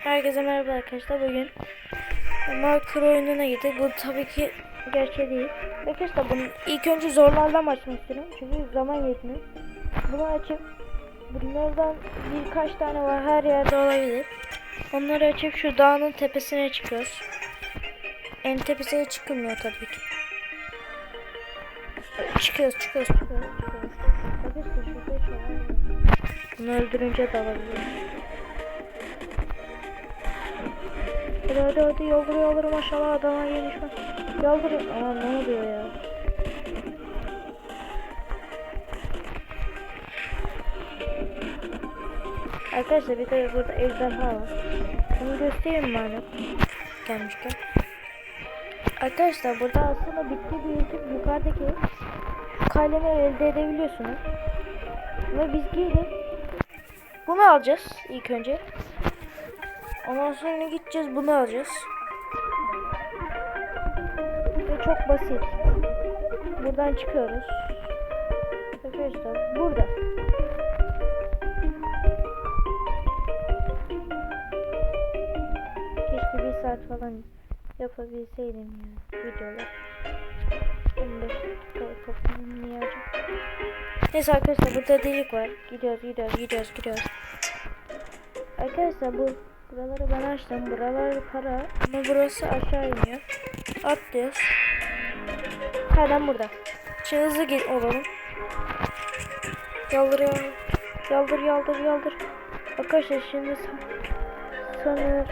Herkese merhaba arkadaşlar. Bugün marker oyununa gittik. Bu tabii ki gerçeği değil. Arkadaşlar bunu ilk önce zorlardan açmak istiyorum. Çünkü zaman yetmiyor. Bunu açıp bunlardan birkaç tane var. Her yerde olabilir. Onları açıp şu dağın tepesine çıkıyoruz. En tepesine çıkılmıyor tabii ki. Çıkıyoruz, çıkıyoruz, çıkıyoruz, çıkıyoruz. Bunu öldürünce de alabiliyoruz. Hadi hadi hadi yoldur yoldur maşallah adama gelmiş bak. Yoldur. Aa ne oluyor ya? Arkadaşlar bir de burada ejderha var. Bunu göstereyim bana? Gelmişken. Arkadaşlar burada aslında bitki büyütüp yukarıdaki kalemi elde edebiliyorsunuz. Ve biz gidip bunu alacağız ilk önce. Ondan sonra gideceğiz bunu alacağız. Ve çok basit. Buradan çıkıyoruz. Arkadaşlar burada. Keşke bir saat falan yapabilseydim ya videolar. 15 dakika yapabilirim niye? Neyse arkadaşlar burada delik var. Gidiyoruz gidiyoruz gidiyoruz gidiyoruz. Arkadaşlar bu buraları ben açtım. Buralar para ama burası aşağı iniyor. Atlıyoruz. Hemen burada. Şimdi hızlı git olalım. Yaldır yaldır. Yaldır yaldır yaldır. Arkadaşlar şimdi sa- sanırım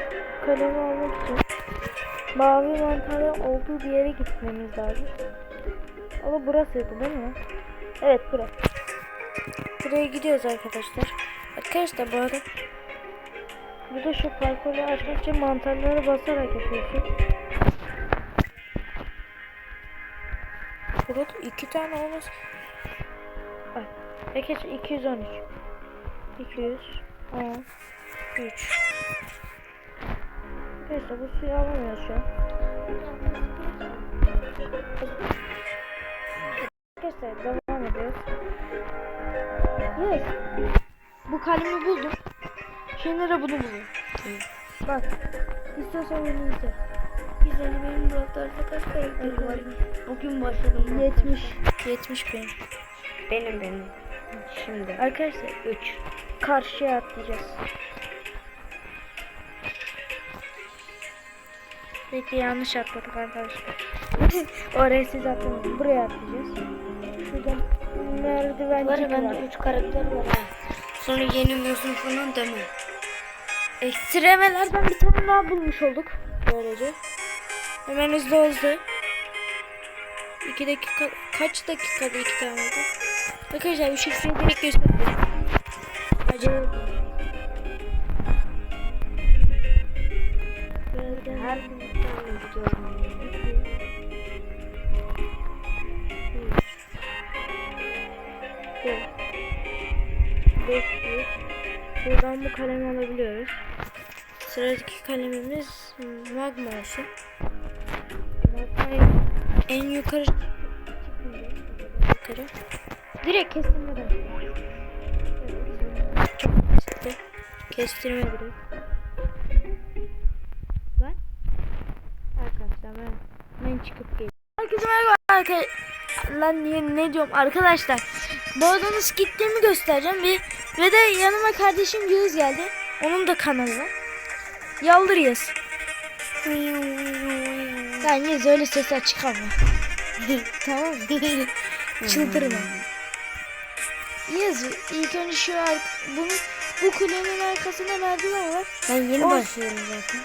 kalemi almak için mavi mantarın olduğu bir yere gitmemiz lazım. Ama burasıydı değil mi? Evet burası. Buraya gidiyoruz arkadaşlar. Arkadaşlar bu arada Burada şu parkuru açmak için mantarları basarak yapıyorsun. Burada iki tane olmaz. Bak. Arkadaşlar 213. 200. 10. 3. Arkadaşlar bu suyu alamıyoruz şu an. Arkadaşlar devam ediyoruz. Yes. Bu kalemi buldum. De bunu buluyorum. Bak. İstiyorsan beni izle. Güzel benim bloklarda kaç karakterim var? Bugün başladım. 70. 70 bin. Benim benim. Şimdi. Arkadaşlar 3. Karşıya atlayacağız. Peki yanlış atladık arkadaşlar. Oraya siz atlamayın. Buraya atlayacağız. Şurada merdiven Var var. bende 3 karakter var ha. Sonra yenilmiyorsun falan deme. Ekstremelerden bir tane daha bulmuş olduk. Böylece. Hemen hızlı hızlı. 2 dakika kaç dakikada iki tane oldu? Arkadaşlar bu şifreyi direkt göstereyim. Acele Her gün bir tane gidiyorum. Buradan bu kalemi alabiliyoruz. Sıradaki kalemimiz magma olsun. Magmayı en yukarı yukarı. Direkt kestirmeden. Evet. Çok basitti. Kestirme direkt. Ben arkadaşlar ben ben çıkıp geleyim. Herkese merhaba arkadaşlar. Lan niye ne diyorum arkadaşlar. Bu nasıl gittiğimi göstereceğim bir ve de yanıma kardeşim Yağız geldi. Onun da kanalı var. Yaldır Yağız. Lan Yağız öyle sesler çıkarma. tamam mı? Çıldırma. Yağız ilk önce şu ar bunu bu kulenin arkasında merdiven var. Ben yeni Oy. başlıyorum zaten.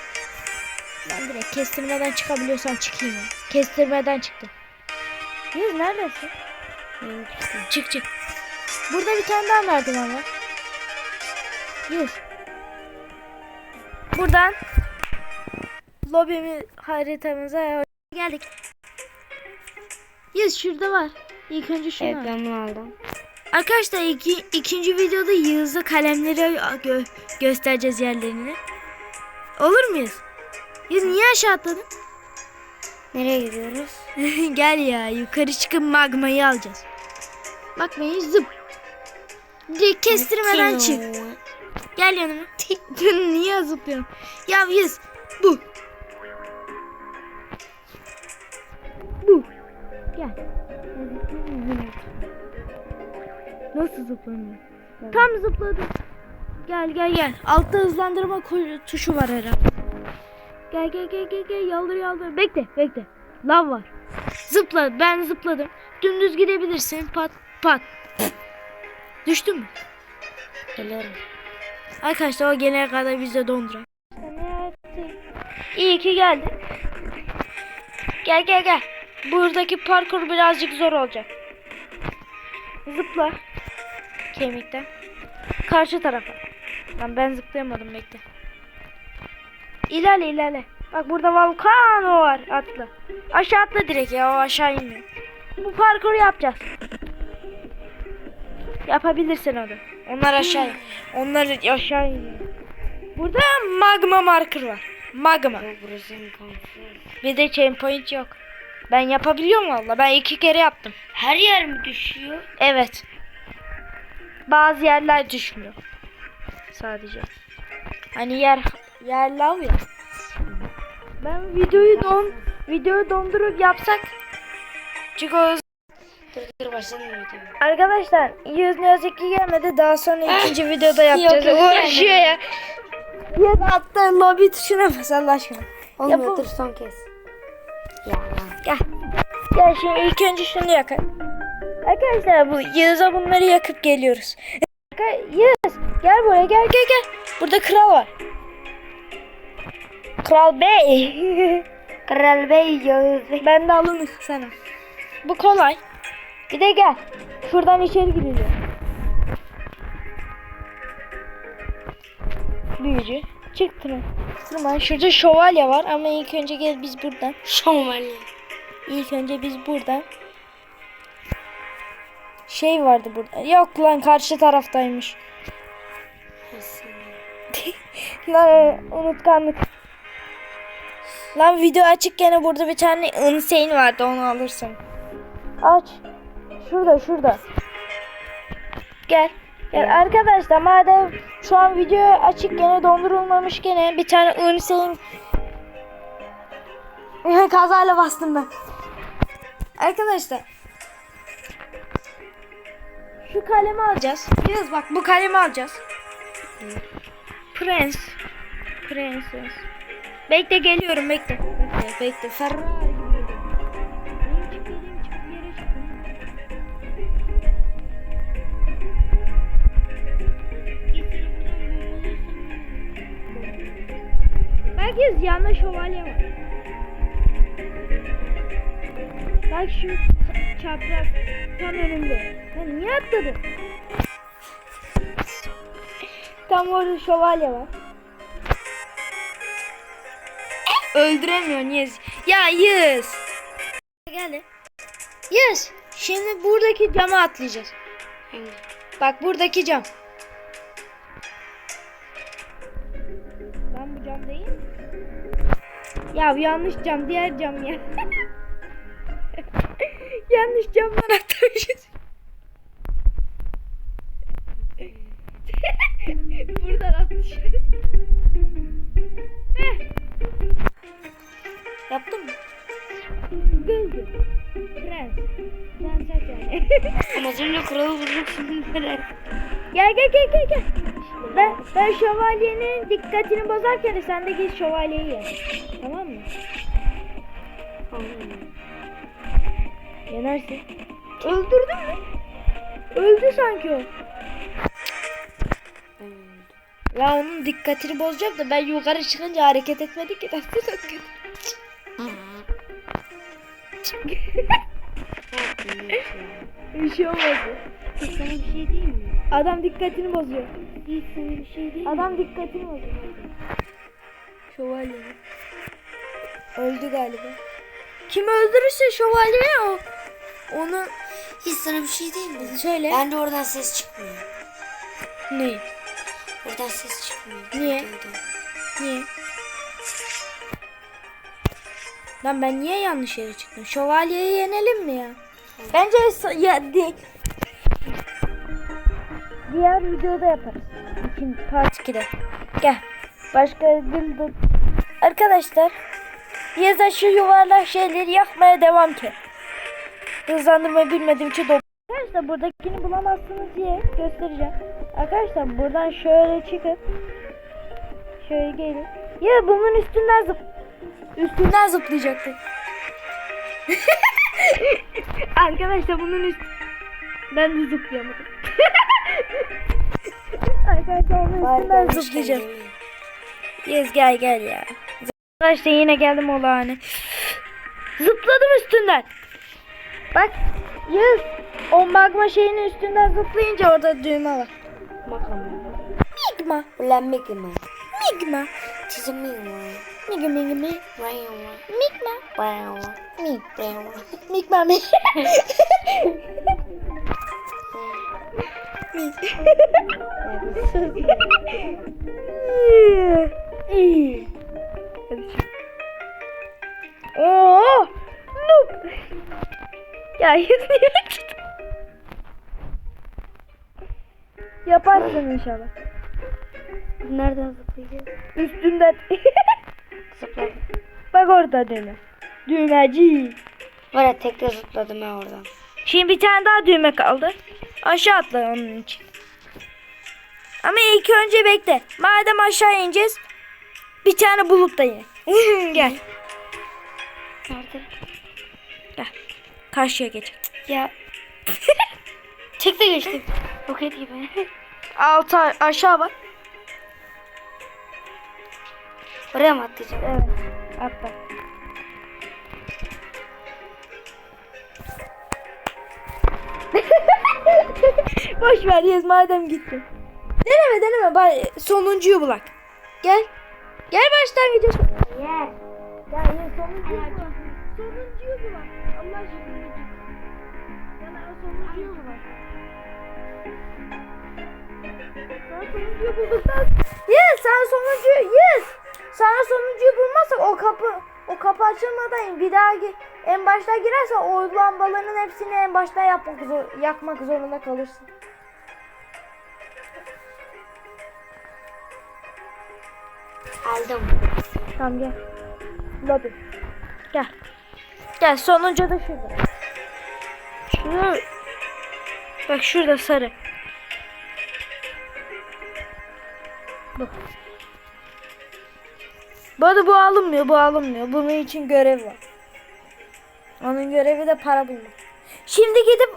Ben direkt kestirmeden çıkabiliyorsam çıkayım. Kestirmeden çıktım. Yağız neredesin? Çık çık. Burada bir tane daha merdiven var. Yüz. Buradan lobimi haritamıza geldik. Yüz şurada var. İlk önce şunu Evet ben bunu aldım. Arkadaşlar iki, ikinci videoda Yağız'la kalemleri gö- göstereceğiz yerlerini. Olur muyuz? Yüz niye aşağı atladın? Nereye gidiyoruz? Gel ya yukarı çıkıp magmayı alacağız. Magmayı zıp. Direkt kestirmeden çık. Gel yanıma. Niye zıplıyorsun? Ya yüz. Bu. Bu. Gel. Nasıl zıplanıyor? Tam zıpladım. Gel gel gel. Altta hızlandırma tuşu var herhalde. Gel gel gel gel gel yaldır yaldır. Bekle bekle. Lav var. Zıpla ben zıpladım. Dümdüz gidebilirsin. Pat pat. Düştün mü? Geliyorum. Arkadaşlar o gelene kadar biz de dondurak. İyi ki geldin. Gel gel gel. Buradaki parkur birazcık zor olacak. Zıpla. Kemikten. Karşı tarafa. Lan ben zıplayamadım bekle. İlerle ilerle. Bak burada volkano var. Atla. Aşağı atla direkt ya o aşağı inmiyor. Bu parkuru yapacağız. Yapabilirsin onu. Onlar aşağı. Onlar aşağı iniyor. Burada magma marker var. Magma. Bir de chain point yok. Ben yapabiliyorum valla. Ben iki kere yaptım. Her yer mi düşüyor? Evet. Bazı yerler düşmüyor. Sadece. Hani yer yer lav ya. Ben videoyu don videoyu dondurup yapsak çünkü o Arkadaşlar 100 ne yazık ki gelmedi. Daha sonra ikinci videoda yapacağız. Yok, Uğraşıyor ya. Ya attığın lobi tuşuna bas Allah aşkına. Olmuyor dur son kez. Ya. Gel. Gel şimdi ilk önce şunu yakalım. Arkadaşlar bu Yağız'a bunları yakıp geliyoruz. Yağız gel buraya gel gel gel. Burada kral var. Kral Bey. Kral Bey Yağız Bey. ben de alınır sana. Bu kolay. Bir de gel. Şuradan içeri giriliyor. Büyücü. Çık tırman. Tırman. Şurada şövalye var ama ilk önce gel biz buradan. Şövalye. İlk önce biz buradan şey vardı burada. Yok lan karşı taraftaymış. lan e, unutkanlık. Lan video açık gene burada bir tane insane vardı onu alırsın. Aç. Şurada şurada. Gel. Gel arkadaşlar madem şu an video açık gene dondurulmamış gene bir tane insane Kazayla bastım ben. Arkadaşlar. Şu kalemi alacağız. Biraz bak bu kalemi alacağız. Prens. Prenses. Bekle geliyorum bekle. Bekle bekle. Ferrari Herkes yanında şövalye var. Bak şu ça- çapraz tam önümde. Ya niye atladın? tam orada şövalye var. Öldüremiyor niye? Ya Yız. Gel. Yız. Şimdi buradaki cama atlayacağız. Bak buradaki cam. Ya bu yanlış cam, diğer cam ya. yanlış camdan atlamışız. Buradan. Heh. Yaptın mı? Güldü. Prens. Prenses yani. Ama az önce kralı vurduk şimdi neler? Gel gel gel gel gel. Ben, ben şövalyenin dikkatini bozarken de sen de git şövalyeyi ye. Tamam? Yenersin. Öldürdün mü? Öldü sanki o. La onun dikkatini bozacağım da ben yukarı çıkınca hareket etmedi ki. Nasıl hareket? Bir şey olmadı. Sana bir şey diyeyim mi? Adam dikkatini bozuyor. Hiç sana bir şey mi? Adam dikkatini bozuyor. Şövalye. Öldü galiba. Kim öldürürse şövalye o. Onu Hiç sana bir şey diyeyim mi? söyle. Bence oradan ses çıkmıyor. Ne? Oradan ses çıkmıyor. Niye? Videoda. Niye? Lan ben niye yanlış yere çıktım? Şövalyeyi yenelim mi ya? Bence so- ya di- diğer videoda yaparız. 2, part 2'de. Gel. Başka güldüm. Arkadaşlar. Yeza şu yuvarlak şeyleri yakmaya devam ki. Hızlandırmayı bilmediğim için dop. Arkadaşlar buradakini bulamazsınız diye göstereceğim. Arkadaşlar buradan şöyle çıkıp şöyle gelin. Ya bunun üstünden zıp üstünden zıplayacaktık. Arkadaşlar bunun üst ben de zıplayamadım. Arkadaşlar onun üstünden zıplayacağım. Yes gel gel ya. Arkadaşlar yine geldim olağanı. Zıpladım üstünden. Bak Yağız o magma şeyinin üstünden zıplayınca orada düğme var. Bakalım. Migma. Ulan Mickey Migma. Çizim? Migma migma mi. Wow. Migma. Wow. Mi. Wow. Migma Oo! Noob. Ya yüzünü çıktı. Yaparsın inşallah. Nereden zıplayacağız? Üstünden. Zıpladım. Bak orada düğme. Düğmeci. Var ya tekte zıpladım ben oradan. Şimdi bir tane daha düğme kaldı. Aşağı atla onun için. Ama ilk önce bekle. Madem aşağı ineceğiz. Bir tane bulut da ye. Gel. Nerede? Gel. Karşıya geç. Ya. Tekte geçtim. Roket gibi. Alta aşağı bak. Oraya mı atlayacağım? Evet. Atla. Boş ver yez madem gittin. Deneme deneme bari sonuncuyu bulak. Gel. Gel baştan gidiyorsun. Ya yez sonuncuyu bulak. Sonuncuyu bulak. Allah aşkına. Yana sonuncuyu bulak. Sen sonuncuyu bulduktan Yes sen sonuncuyu yes. Sana sonuncuyu bulmazsak o kapı o kapı açılmadan bir daha en başta girerse o lambaların hepsini en başta yapmak zor, yakmak zorunda kalırsın. Aldım. Tamam gel. Lobby. Gel. Sonuncu da şurada. Şurada. Bak şurada sarı. Bak. Bu arada bu alınmıyor, bu alınmıyor. Bunun için görev var. Onun görevi de para bulmak. Şimdi gidip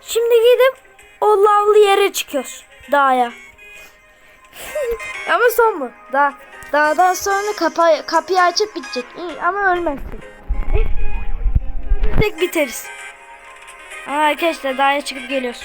şimdi gidip o lavlı yere çıkıyoruz. Dağa. Ama son mu? Dağ. Dağdan sonra kapa kapıyı açıp bitecek. İyi ama ölmezsin. Tek biteriz. Aa, arkadaşlar dağa çıkıp geliyoruz.